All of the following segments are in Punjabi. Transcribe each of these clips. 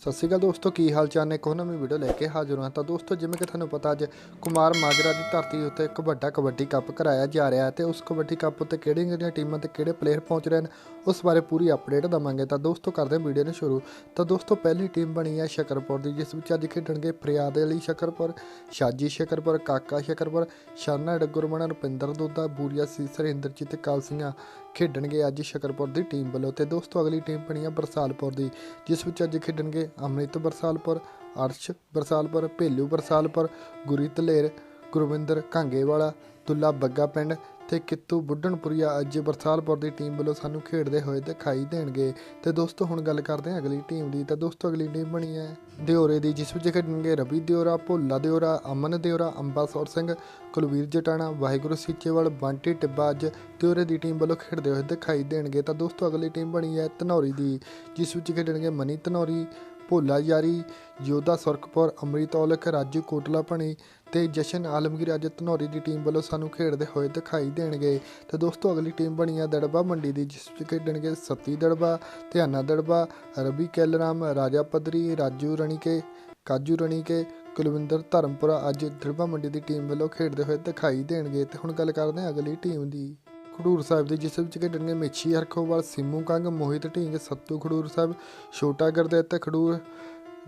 ਸਤਿ ਸ਼੍ਰੀ ਅਕਾਲ ਦੋਸਤੋ, ਕੀ ਹਾਲ ਚਾਲ ਨੇ? ਇੱਕ ਹੋਰ ਨਵੀਂ ਵੀਡੀਓ ਲੈ ਕੇ ਹਾਜ਼ਰ ਹਾਂ। ਤਾਂ ਦੋਸਤੋ, ਜਿਵੇਂ ਕਿ ਤੁਹਾਨੂੰ ਪਤਾ, ਅੱਜ ਕੁਮਾਰ ਮਾਜਰਾ ਦੀ ਧਰਤੀ ਉੱਤੇ ਇੱਕ ਵੱਡਾ ਕਬੱਡੀ ਕੱਪ ਕਰਾਇਆ ਜਾ ਰਿਹਾ ਹੈ ਤੇ ਉਸ ਕਬੱਡੀ ਕੱਪ ਉੱਤੇ ਕਿਹੜੀਆਂ ਕਿਹੜੀਆਂ ਟੀਮਾਂ ਤੇ ਕਿਹੜੇ ਪਲੇਅਰ ਪਹੁੰਚ ਰਹੇ ਨੇ ਉਸ ਬਾਰੇ ਪੂਰੀ ਅਪਡੇਟ ਦਵਾਂਗੇ। ਤਾਂ ਦੋਸਤੋ, ਕਰਦੇ ਹਾਂ ਵੀਡੀਓ ਨੂੰ ਸ਼ੁਰੂ। ਤਾਂ ਦੋਸਤੋ, ਪਹਿਲੀ ਟੀਮ ਬਣੀ ਹੈ ਸ਼ਕਰਪੁਰ ਦੀ, ਜਿਸ ਵਿੱਚ ਅੱਜ ਖੇਡਣਗੇ ਫਰਿਆਦ ਅਲੀ ਸ਼ਕਰਪੁਰ, ਸ਼ਾਜੀ ਸ਼ਕਰਪੁਰ, ਕਾਕਾ ਸ਼ਕਰਪੁਰ ਸ਼ਰਨਾ ਡੱਗੁਰਮਣਾ ਰੁਪਿੰਦਰ ਦੁੱਦਾ ਬੂਰੀਆ, ਸੀਸਰ, ਇੰਦਰਜੀਤ ਕਾਲਸੀਆਂ ਖੇਡਣਗੇ ਅੱਜ ਸ਼ਕਰਪੁਰ ਦੀ ਟੀਮ ਵੱਲੋਂ। ਤੇ ਦੋਸਤੋ, ਅਗਲੀ ਟੀਮ ਬਣੀ ਹੈ ਬਰਸਾਲਪੁਰ ਦੀ, ਜਿਸ ਵਿੱਚ ਅੱਜ ਖੇਡਣਗੇ ਅੰਮ੍ਰਿਤ ਬਰਸਾਲਪੁਰ, ਅਰਸ਼ ਬਰਸਾਲਪੁਰ, ਭੇਲੂ ਬਰਸਾਲਪੁਰ, ਗੁਰੀ ਧਲੇਰ, ਗੁਰਵਿੰਦਰ ਘਾਂਗੇਵਾਲਾ, ਦੁੱਲਾ ਬੱਗਾ ਪਿੰਡ ਤੇ ਕਿੱਤੂ ਬੁੱਢਣਪੁਰੀਆ ਅੱਜ ਬਰਸਾਲਪੁਰ ਦੀ ਟੀਮ ਵੱਲੋਂ ਸਾਨੂੰ ਖੇਡਦੇ ਹੋਏ ਦਿਖਾਈ ਦੇਣਗੇ। ਤੇ ਦੋਸਤੋ, ਹੁਣ ਗੱਲ ਕਰਦੇ ਹਾਂ ਅਗਲੀ ਟੀਮ ਦੀ। ਤਾਂ ਦੋਸਤੋ, ਅਗਲੀ ਟੀਮ ਬਣੀ ਹੈ ਦਿਓਰੇ ਦੀ, ਜਿਸ ਵਿੱਚ ਖੇਡਣਗੇ ਰਵੀ ਦਿਓਰਾ, ਭੋਲਾ ਦਿਓਰਾ, ਅਮਨ ਦਿਓਰਾ, ਅੰਬਾਸੌਰ ਸਿੰਘ, ਕੁਲਵੀਰ ਜਟਾਣਾ, ਵਾਹਿਗੁਰੂ ਸੀਚੇਵਾਲ, ਬੰਟੀ ਟਿੱਬਾ ਅੱਜ ਦਿਓਰੇ ਦੀ ਟੀਮ ਵੱਲੋਂ ਖੇਡਦੇ ਹੋਏ ਦਿਖਾਈ ਦੇਣਗੇ। ਤਾਂ ਦੋਸਤੋ, ਅਗਲੀ ਟੀਮ ਬਣੀ ਹੈ ਧਨੌਰੀ ਦੀ, ਜਿਸ ਵਿੱਚ ਖੇਡਣਗੇ ਮਨੀ ਧਨੌਰੀ ਭੋਲਾ ਯਾਰੀ ਯੋਧਾ ਸੁਰਖਪੁਰ, ਅੰਮ੍ਰਿਤ ਔਲਖ, ਰਾਜੂ ਕੋਟਲਾ ਭਣੀ ਤੇ ਜਸ਼ਨ ਆਲਮਗੀਰ ਅੱਜ ਧਨੌਰੀ ਦੀ ਟੀਮ ਵੱਲੋਂ ਸਾਨੂੰ ਖੇਡਦੇ ਹੋਏ ਦਿਖਾਈ ਦੇਣਗੇ। ਤੇ ਦੋਸਤੋ, ਅਗਲੀ ਟੀਮ ਬਣੀ ਆ ਦੜਬਾ ਮੰਡੀ ਦੀ, ਜਿਸ ਵਿੱਚ ਖੇਡਣਗੇ ਸਤੀ ਦੜਬਾ, ਧਿਆਨਾ ਦੜਬਾ, ਰਵੀ ਕੈਲਰਾਮ, ਰਾਜਾ ਪਦਰੀ ਰਾਜੂ ਰਣੀਕੇ, ਕਾਜੂ ਰਣੀਕੇ, ਕੁਲਵਿੰਦਰ ਧਰਮਪੁਰਾ ਅੱਜ ਦੜਬਾ ਮੰਡੀ ਦੀ ਟੀਮ ਵੱਲੋਂ ਖੇਡਦੇ ਹੋਏ ਦਿਖਾਈ ਦੇਣਗੇ। ਤੇ ਹੁਣ ਗੱਲ ਕਰਦੇ ਹਾਂ ਅਗਲੀ ਟੀਮ ਦੀ। ਖਡੂਰ ਸਾਹਿਬ ਦੀ, ਜਿਸ ਵਿੱਚ ਖੇਡਣਗੇ ਮੇਛੀ, ਹਰਖੋਵਾਲ, ਸਿੰਮੂ ਕੰਗ, ਮੋਹਿਤ ਢੀਂਗ, ਸੱਤੂ ਖਡੂਰ ਸਾਹਿਬ, ਛੋਟਾ ਗੁਰਦਿੱਤ ਖਡੂਰ,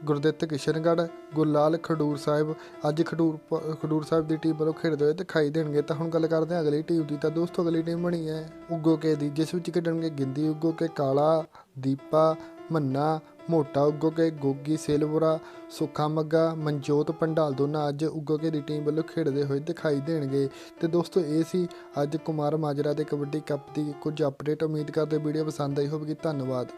ਗੁਰਦਿੱਤ ਕਿਸ਼ਨਗੜ੍ਹ, ਗੁਰਲਾਲ ਖਡੂਰ ਸਾਹਿਬ। ਅੱਜ ਖਡੂਰ ਖਡੂਰ ਸਾਹਿਬ ਦੀ ਟੀਮ ਵੱਲੋਂ ਖੇਡਦੇ ਹੋਏ ਦਿਖਾਈ ਦੇਣਗੇ। ਤਾਂ ਹੁਣ ਗੱਲ ਕਰਦੇ ਹਾਂ ਅਗਲੀ ਟੀਮ ਦੀ। ਤਾਂ ਦੋਸਤੋ, ਅਗਲੀ ਟੀਮ ਬਣੀ ਹੈ ਉਗੋ ਕੇ ਦੀ, ਜਿਸ ਵਿੱਚ ਖੇਡਣਗੇ ਗਿੰਦੀ ਉਗੋ ਕੇ, ਕਾਲਾ ਦੀਪਾ ਮੰਨਾ, ਮੋਟਾ ਉਗੋ ਕੇ ਗੋਗੀ ਸੇਲਵਰਾ, ਸੁੱਖਾ ਮੱਗਾ, ਮਨਜੋਤ ਪੰਡਾਲ ਦੋਨਾਂ ਅੱਜ ਉਗੋਕੇ ਦੀ ਟੀਮ ਵੱਲੋਂ ਖੇਡਦੇ ਹੋਏ ਦਿਖਾਈ ਦੇਣਗੇ। ਤੇ ਦੋਸਤੋ, ਇਹ ਸੀ ਅੱਜ ਕੁਮਾਰ ਮਾਜਰਾ ਦੇ ਕਬੱਡੀ ਕੱਪ ਦੀ ਕੁਝ ਅਪਡੇਟ ਉਮੀਦ ਕਰਦੇ ਵੀਡੀਓ ਪਸੰਦ ਆਈ ਹੋਵੇਗੀ। ਧੰਨਵਾਦ।